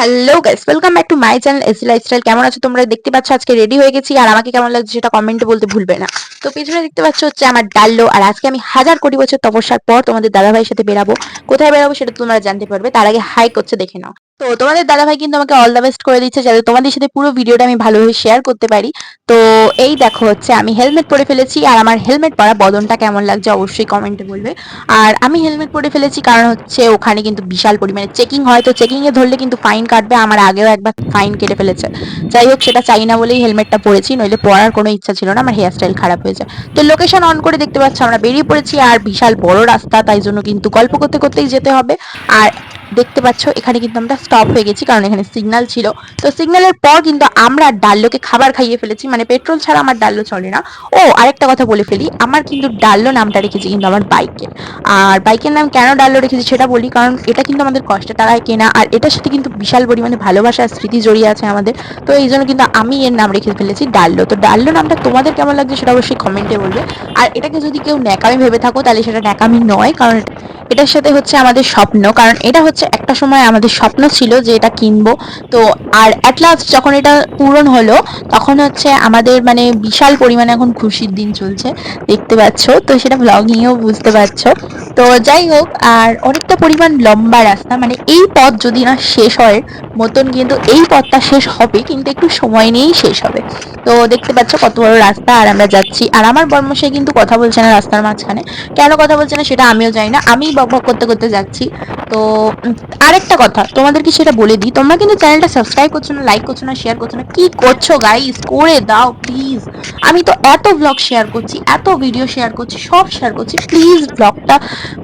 Hello guys welcome back to my channel AC lifestyle কেমন আছো তোমরা? দেখতে পাচ্ছ আজকে রেডি হয়ে গেছি, আর আমাকে কেমন লাগছে সেটা কমেন্টে বলতে ভুলবে না। তো পিছনে দেখতে পাচ্ছ হচ্ছে আমার ডাল্লো, আর আজকে আমি হাজার কোটি বছর তপস্যার পর তোমাদের দাদাভাইয়ের সাথে বেরাবো কোথায় বেরাবো সেটা তোমরা জানতে পারবে, তার আগে হাই করছে দেখে নাও। তো তোমাদের দাদাভাই কিন্তু আমাকে অল দ্য বেস্ট করে দিচ্ছে যাতে তোমাদের সাথে পুরো ভিডিওটা আমি ভালোভাবে শেয়ার করতে পারি। তো এই দেখো হচ্ছে, আমি হেলমেট পরে ফেলেছি আর আমার হেলমেট পরা বদনটা কেমন লাগছে অবশ্যই কমেন্টে বলবে। আর আমি হেলমেট পরে ফেলেছি কারণ হচ্ছে ওখানে কিন্তু বিশাল পরিমাণে চেকিং হয়, তো চেকিংয়ে ধরলে কিন্তু ফাইন কাটবে, আমার আগেও একবার ফাইন কেটে ফেলেছে। যাই হোক, সেটা চাই না বলেই হেলমেটটা পরেছি, নইলে পরার কোনো ইচ্ছা ছিল না, আমার হেয়ার স্টাইল খারাপ হয়ে যায়। তো লোকেশন অন করে দেখতে পাচ্ছ, আমরা বেরিয়ে পড়েছি আর বিশাল বড় রাস্তা, তাই জন্য কিন্তু গল্প করতে করতেই যেতে হবে। আর দেখতে পাচ্ছ, এখানে কিন্তু আমরা স্টপ হয়ে গেছি, কারণ এখানে সিগনাল ছিল। তো সিগন্যালের পর কিন্তু আমরা ডাল্লোকে খাবার খাইয়ে ফেলেছি মানে পেট্রোল ছাড়া আমার ডাল্লো চলে না। ও, আরেকটা কথা বলে ফেলি, আমার কিন্তু ডাল্লো নামটা রেখেছি কিন্তু আমার বাইকে আর বাইকের নাম কেন ডাল্লো রেখেছি সেটা বলি, কারণ এটা কিন্তু আমাদের কষ্টের টাকায় কেনা, আর এটার সাথে কিন্তু বিশাল পরিমাণে ভালোবাসা স্মৃতি জড়িয়ে আছে আমাদের। তো এই জন্য কিন্তু আমি এর নাম রেখে ফেলেছি ডাল্লো। তো ডাল্লো নামটা তোমাদের কেমন লাগছে সেটা অবশ্যই কমেন্টে বলবে। আর এটাকে যদি কেউ ন্যাকামি ভেবে থাকো, তাহলে সেটা ন্যাকামি নয়, কারণ এটার সাথে হচ্ছে আমাদের স্বপ্ন, কারণ এটা হচ্ছে একটা সময় আমাদের স্বপ্ন ছিল যে এটা কিনবো। তো আর অ্যাট লাস্ট যখন এটা পূরণ হলো, তখন হচ্ছে আমাদের মানে বিশাল পরিমাণে এখন খুশির দিন চলছে, দেখতে পাচ্ছ। তো সেটা ব্লগিংয়েও বুঝতে পারছ। তো যাই হোক, আর অনেকটা পরিমাণ লম্বা রাস্তা মানে এই পথ যদি না শেষ হয়, মতন কিন্তু এই পথটা শেষ হবে, কিন্তু একটু সময় নিয়েই শেষ হবে। তো দেখতে পাচ্ছ কত বড় রাস্তা, আর আমরা যাচ্ছি। আর আমার বর্মশাই কিন্তু কথা বলছে না রাস্তার মাঝখানে। কেন কথা বলছে না সেটা আমিও জানি না। আমি বক বক করতে করতে যাচ্ছি। তো, আরেকটা কথা, তোমাদেরকে সেটা বলে দিই, তোমরা কিন্তু চ্যানেলটা সাবস্ক্রাইব করছ না লাইক করছ না শেয়ার করছ না, কি করছ গাইস করে দাও প্লিজ আমি তো এত ব্লগ শেয়ার করছি, এত ভিডিও শেয়ার করছি, সব শেয়ার করছি প্লিজ ব্লগটা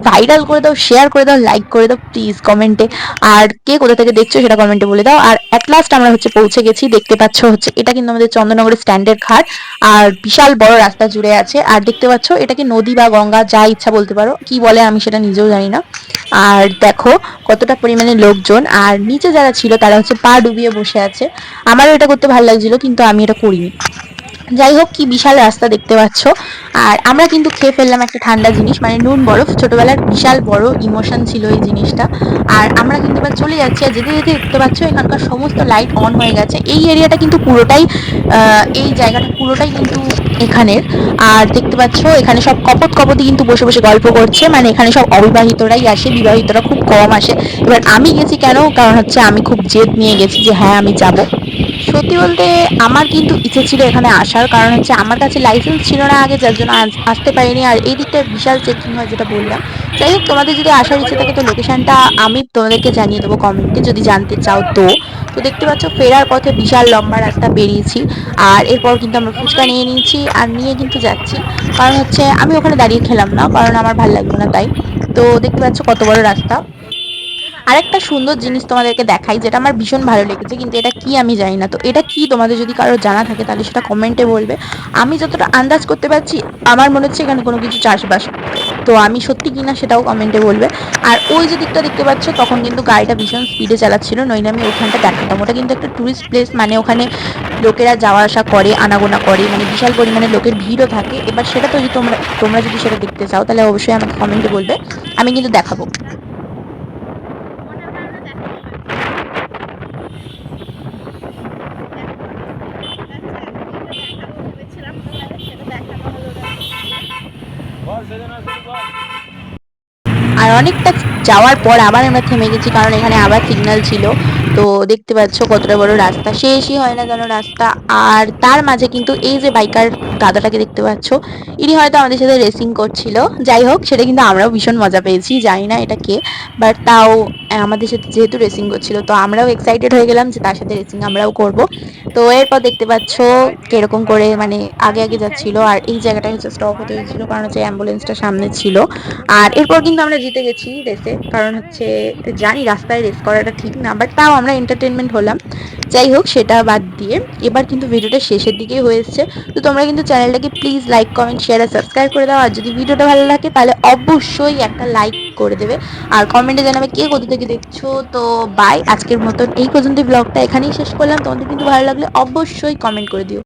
ভাইরাল করে দাও শেয়ার করে দাও লাইক করে দাও প্লিজ কমেন্টে আর কে কোথা থেকে দেখছ সেটা কমেন্টে বলে দাও। আর অ্যাট লাস্ট আমরা হচ্ছে পৌঁছে গেছি, দেখতে পাচ্ছ হচ্ছে, এটা কিন্তু আমাদের চন্দ্রনগরের স্ট্যান্ডের ঘাট। আর বিশাল বড় রাস্তা জুড়ে আছে। আর দেখতে পাচ্ছ এটাকে নদী বা গঙ্গা, যা ইচ্ছা বলতে পারো। কি বলে আমি সেটা নিজেও জানি না। আর দেখো কতটা পরিমাণে লোকজন, আর নিচে যারা ছিল তারা হচ্ছে পা ডুবিয়ে বসে আছে। আমারও এটা করতে ভালো লাগছিল, কিন্তু আমি এটা করিনি। যাই হোক কি বিশাল রাস্তা দেখতে পাচ্ছ। আর আমরা কিন্তু খেয়ে ফেললাম একটা ঠান্ডা জিনিস মানে নুন বরফ। ছোটবেলার বিশাল বড় ইমোশন ছিল এই জিনিসটা। আর আমরা কিন্তু এবার চলে যাচ্ছি, আর যেতে যেতে দেখতে পাচ্ছ, এখানকার সমস্ত লাইট অন হয়ে গেছে। এই এরিয়াটা কিন্তু পুরোটাই এই জায়গাটা পুরোটাই কিন্তু এখানের। আর দেখতে পাচ্ছ, এখানে সব কপত কপতি কিন্তু বসে বসে গল্প করছে। মানে এখানে সব অবিবাহিতরাই আসে, বিবাহিতরা খুব কম আসে। এবার আমি গেছি কেন? কারণ হচ্ছে আমি খুব জেদ নিয়ে গেছি যে হ্যাঁ আমি যাব। সত্যি বলতে আমার কিন্তু ইচ্ছে ছিল এখানে আসার, কারণ হচ্ছে আমার কাছে লাইসেন্স ছিল না আগে, যার জন্য আসতে পারিনি। আর এই দিকটা বিশাল চেকিং হয় যেটা বললাম। যাই হোক, তোমাদের যদি আসার ইচ্ছে থাকে তো লোকেশনটা আমি তোমাদেরকে জানিয়ে দেবো কমেন্টে যদি জানতে চাও তো। তো দেখতে পাচ্ছ, ফেরার পথে বিশাল লম্বা রাস্তা বেরিয়েছি। আর এরপর কিন্তু আমরা ফুচকা নিয়ে নিয়েছি আর নিয়ে কিন্তু যাচ্ছি। কারণ হচ্ছে আমি ওখানে দাঁড়িয়ে খেলাম না, কারণ আমার ভালো লাগবে না তাই। তো দেখতে পাচ্ছ কত বড় রাস্তা। আরেকটা সুন্দর জিনিস তোমাদেরকে দেখাই, যেটা আমার ভীষণ ভালো লেগেছে, কিন্তু এটা কি আমি জানি না। তো এটা কি তোমাদের যদি কারও জানা থাকে, তাহলে সেটা কমেন্টে বলবে। আমি যতটা আন্দাজ করতে পারছি, আমার মনে হচ্ছে এখানে কোনো কিছু চাষবাস। তো আমি সত্যি কিনা সেটাও কমেন্টে বলবে। আর ওই যে দিকটা দেখতে পাচ্ছ, তখন কিন্তু গাড়িটা ভীষণ স্পিডে চালাচ্ছিল, নইলে আমি ওখানটা দেখাতাম। ওটা কিন্তু একটা টুরিস্ট প্লেস মানে ওখানে লোকেরা যাওয়া আসা করে, আনাগোনা করে মানে বিশাল পরিমাণে লোকের ভিড়ও থাকে। এবার সেটা তো যদি তোমরা তোমরা যদি সেটা দেখতে চাও, তাহলে অবশ্যই আমাকে কমেন্টে বলবে। আমি কিন্তু দেখাবো। আর অনেকটা যাওয়ার পর আবার আমরা থেমে গেছি কারণ এখানে আবার সিগন্যাল ছিল। তো দেখতে পাচ্ছ কতটা বড় রাস্তা। শেষই হয় না যেন রাস্তা। আর তার মাঝে কিন্তু এই যে বাইকার দাদাটাকে দেখতে পাচ্ছ, ইনি হয়তো আমাদের সাথে রেসিং করছিল। যাই হোক, সেটা কিন্তু আমরাও ভীষণ মজা পেয়েছি, জানি না এটা কে। বাট তাও আমাদের সাথে যেহেতু রেসিং করছিল, তো আমরাও এক্সাইটেড হয়ে গেলাম যে তার সাথে রেসিং আমরাও করব। তো এরপর দেখতে পাচ্ছ কীরকম করে মানে আগে আগে যাচ্ছিল। আর এই জায়গাটা হচ্ছে স্টপ হতে হয়েছিল, কারণ হচ্ছে অ্যাম্বুলেন্সটা সামনে ছিল। আর এরপর কিন্তু আমরা জিতে গেছি রেসে কারণ হচ্ছে, জানি রাস্তায় রেস করাটা ঠিক না বাট তাও আমরা এন্টারটেনমেন্ট হলাম। যাই হোক, সেটা বাদ দিয়ে এবার কিন্তু ভিডিওটা শেষের দিকেই হয়েছে তো তোমরা কিন্তু চ্যানেলটাকে প্লিজ লাইক কমেন্ট শেয়ার আর সাবস্ক্রাইব করে দাও। আর যদি ভিডিওটা ভালো লাগে, তাহলে অবশ্যই একটা লাইক করে দেবে। আর কমেন্টে জানাবে কে কোথা থেকে দেখছ। তো বাই আজকের মতন এই পর্যন্ত ব্লগটা এখানেই শেষ করলাম। তোমাদের কিন্তু ভালো লাগলে অবশ্যই কমেন্ট করে দিও।